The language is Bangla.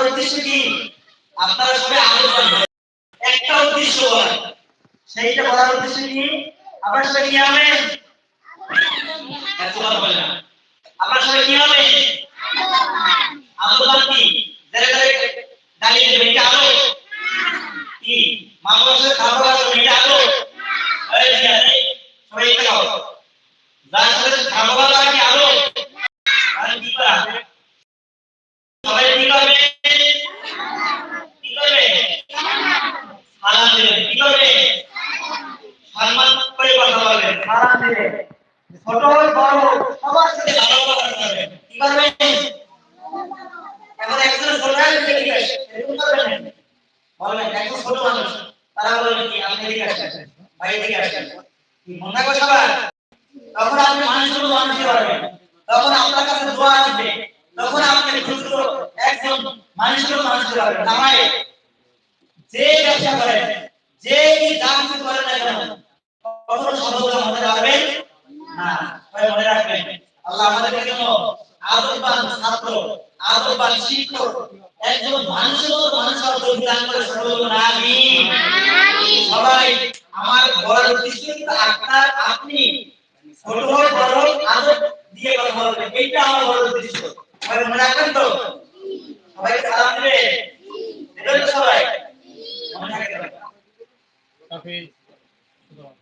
বলার উদ্দেশ্য কি? আপনারা সবাই পাবেন। একটা উদ্দেশ্য বলার সেইটা বলার উদ্দেশ্য কি? আপনার সবাই কি হবে? কি হবে? আন্দোলন কি? যারা যারা দাঁড়িয়ে দেবে এটা আলো কি? মানুষের খাবার আছে এটা আলো সবাই এটা যার সাথে খাবার আছে কি আলো আর কি করা সবাই কি করবে কি করবে সালাম করবে সম্মান করে কথা বলবে সালাম দেবে ছোট হোক, বড় হোক, সবার সাথে ভালো কথা বলবে কি করবে এখন একজন ছোট আছে করবেন বলবেন একজন ছোট মানুষ, তারা বলবেন কি, আপনি এদিকে বাইরে থেকে আসেন। কি মনে থাকবে সবার? তখন আপনি মানুষের মতো মানুষই পারবেন তখন আপনার কাছে দোয়া আসবে। তখন আপনি ক্ষুদ্র একজন মানুষের মতো মানুষই পারবেন হয় যে ব্যবসা করেন যে দাম কিছু করেন না কেন? কখনো সফলতা হতে পারবেন না সবাই মনে রাখবেন। আল্লাহ আমাদের জন্য আদরবান ছাত্র আদরবান শিক্ষক একজন মানুষের মতো মানুষ হওয়ার তৌফিক দান করে বলুন আমিন। সবাই আমার বলার উদ্দেশ্য কিন্তু আপনার আপনি ছোট হোক বড় হোক আদর দিয়ে কথা বলবেন। এইটা আমার বড় উদ্দেশ্য। মনে রাখবেন তো? 咖啡，知道吧？